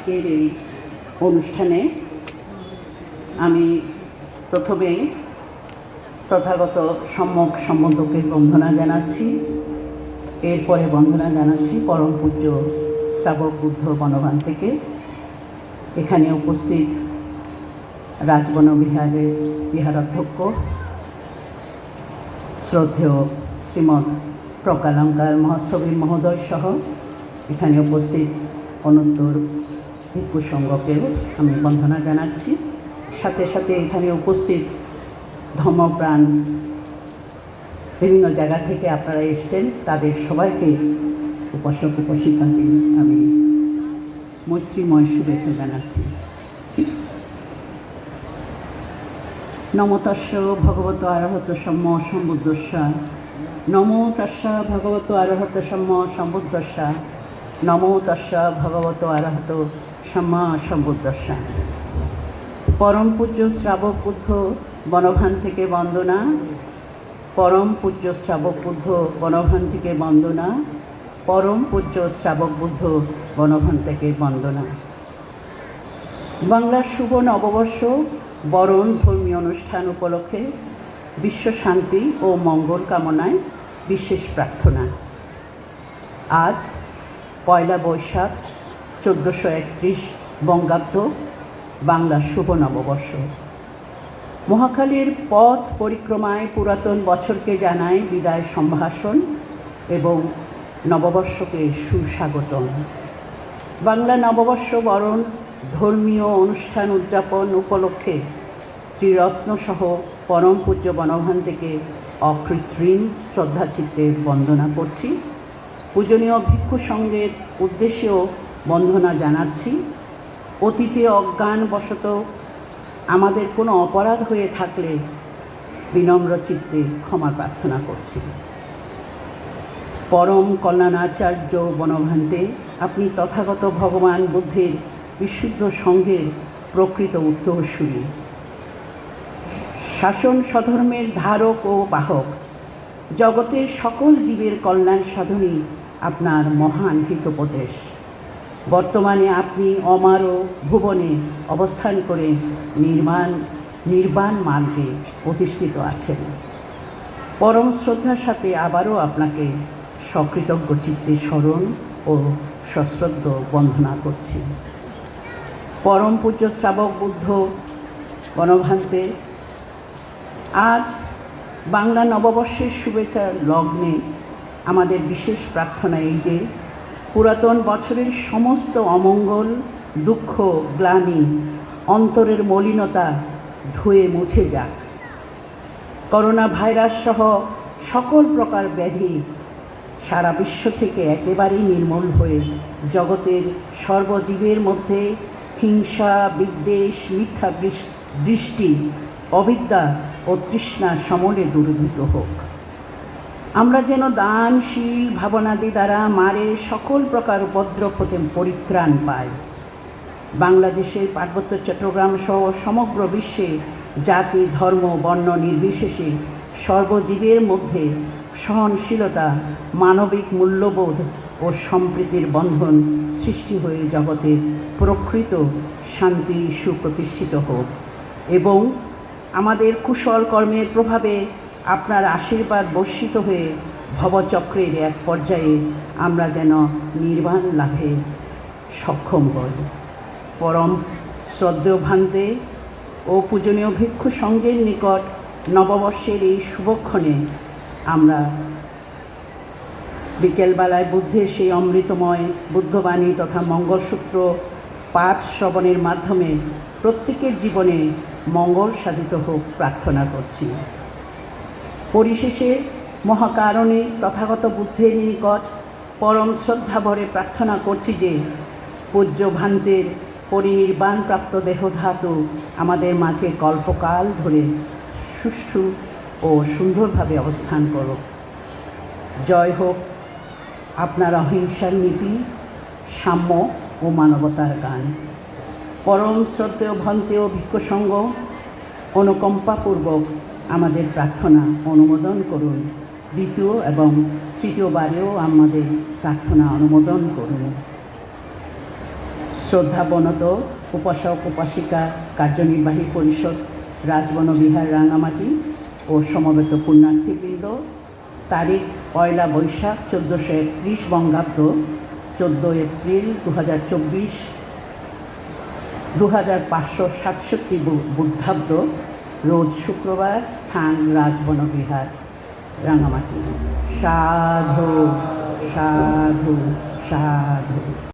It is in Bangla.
আজকের এই অনুষ্ঠানে আমি প্রথমেই তথাগত সম্যক সম্বন্ধকে বন্ধনা জানাচ্ছি, এরপরে বন্ধনা জানাচ্ছি পরম পূজ্য শ্রাবক বুদ্ধ বনবান থেকে। এখানে উপস্থিত রাজবন বিহারের বিহারাধ্যক্ষ, শ্রদ্ধেয় শ্রীমৎ প্রকালঙ্কার মহোৎসবী মহোদয় সহ এখানে উপস্থিত অনন্তর ভিক্ষু আমি বন্দনা জানাচ্ছি। সাথে সাথে এখানে উপস্থিত ধর্মপ্রাণ বিভিন্ন জায়গা থেকে আপনারা এসছেন, তাদের সবাইকে উপাসক উপাসিকাকে আমি মৈত্রীময় শুভেচ্ছা জানাচ্ছি। নমতস্য ভগবত আরহত সম্য সম্বুদ্ধস্যা। নমো ভগবত আরহত সম্য সম্বুদ্ধস্যা। নমো ভগবত আরহত সম্য সম্বুদ্ধস্যা পরম পূজ্য শ্রাবক বুদ্ধ বনভান থেকে বন্দনা। পরম পূজ্য শ্রাবক বুদ্ধ বনভান থেকে বন্দনা। পরম পূজ্য শ্রাবক বুদ্ধ বনভান থেকে বন্দনা। বাংলার শুভ নববর্ষ বরণ ধর্মীয় অনুষ্ঠান উপলক্ষে বিশ্ব শান্তি ও মঙ্গল কামনায় বিশেষ প্রার্থনা। আজ পয়লা বৈশাখ চোদ্দোশো একত্রিশ বঙ্গাব্দ বাংলার শুভ নববর্ষ। মহাখালীর পথ পরিক্রমায় পুরাতন বছরকে জানায় বিদায় সম্ভাষণ এবং নববর্ষকে সুস্বাগতম। বাংলা নববর্ষ বরণ, ধর্মীয় অনুষ্ঠান উদযাপন উপলক্ষে ত্রিরত্নসহ পরম পূজ্য বনভান থেকে অকৃত্রিম শ্রদ্ধাচিত্তে বন্দনা করছি। পূজনীয় ভিক্ষু সঙ্গের উদ্দেশ্যেও বন্দনা জানাচ্ছি। অতীতে অজ্ঞানবশত আমাদের কোনো অপরাধ হয়ে থাকলে বিনম্র চিত্তে ক্ষমা প্রার্থনা করছি। পরম কল্যাণাচার্য বনভান্তে আপনি তথাগত ভগবান বুদ্ধের বিশুদ্ধ সঙ্ঘের প্রকৃত উত্তরসূরি। শাসন স্বধর্মের ধারক ও বাহক, জগতের সকল জীবের কল্যাণ সাধনই আপনার মহান হিতোপদেশ। বর্তমানে আপনি অমার ভুবনে অবস্থান করে নির্মাণ, নির্বাণ মার্গে প্রতিষ্ঠিত আছেন। পরম শ্রদ্ধার সাথে আবারও আপনাকে সকৃতজ্ঞ চিত্তে স্মরণ ও সশ্রদ্ধ বন্দনা করছি। পরম পূজ্য শ্রাবক বুদ্ধ গণভান্তে আজ বাংলা নববর্ষের শুভেচ্ছার লগ্নে আমাদের বিশেষ প্রার্থনা এই যে পুরাতন বছরের সমস্ত অমঙ্গল, দুঃখ, গ্লানি অন্তরের মলিনতা ধুয়ে মুছে যাক। করোনা ভাইরাস সহ সকল প্রকার ব্যাধি সারা বিশ্ব থেকে একেবারেই নির্মূল হয়ে জগতের সর্বজীবের মধ্যে হিংসা, বিদ্বেষ, মিথ্যা দৃষ্টি, অবিদ্যা ও তৃষ্ণা সমলে দূরীভূত হোক। আমরা যেন দানশীল ভাবনাদি দ্বারা মারে সকল প্রকার উপদ্রব হতে পরিত্রাণ পাই। বাংলাদেশের পার্বত্য চট্টগ্রাম সহ সমগ্র বিশ্বে জাতি, ধর্ম, বর্ণ নির্বিশেষে সর্বজীবের মধ্যে সহনশীলতা, মানবিক মূল্যবোধ ও সম্প্রীতির বন্ধন সৃষ্টি হয়ে জগতে প্রকৃত শান্তি সুপ্রতিষ্ঠিত হোক এবং আমাদের কুশল কর্মের প্রভাবে আপনার আশীর্বাদ বর্ষিত হয়ে ভবচক্রের এক পর্যায়ে আমরা যেন নির্বাণ লাভে সক্ষম হই। পরম শ্রদ্ধেয় ভান্তে ও পূজনীয় ভিক্ষু সঙ্গের নিকট নববর্ষের এই শুভক্ষণে আমরা বিকেলবেলায় বুদ্ধের সেই অমৃতময়, বুদ্ধবাণী তথা মঙ্গলসূত্র পাঠ শ্রবণের মাধ্যমে প্রত্যেকের জীবনে মঙ্গল সাধিত হোক প্রার্থনা করছি। পরিশেষে মহাকারণে তথাগত বুদ্ধের নিকট পরম শ্রদ্ধাভরে প্রার্থনা করছি যে পূজ্য ভান্তের পরিনির্বাণপ্রাপ্ত দেহধাতু আমাদের মাঝে কল্পকাল ধরে সুষ্ঠু ও সুন্দরভাবে অবস্থান করো জয় হোক আপনার অহিংসার নীতি, সাম্য ও মানবতার গান। পরম শ্রদ্ধেয় ভন্তেয় ভিক্ষসঙ্গ অনুকম্পাপূর্বক আমাদের প্রার্থনা অনুমোদন করুন। দ্বিতীয় এবং তৃতীয়বারেও আমাদের প্রার্থনা অনুমোদন করুন। শ্রদ্ধাবনত উপাসক, উপাসিকা, কার্যনির্বাহী পরিষদ রাজবন বিহার রাঙামাটি ও সমবেত পুণ্যার্থীবৃন্দ, তারিখ পয়লা বৈশাখ চোদ্দোশো একত্রিশ বঙ্গাব্দ, চোদ্দ এপ্রিল দু হাজার চব্বিশ দু হাজার পাঁচশো সাতষট্টি বুদ্ধাব্দ রোজ শুক্রবার স্থান রাজবনবিহার রাঙামাটি। সাধু সাধু সাধু।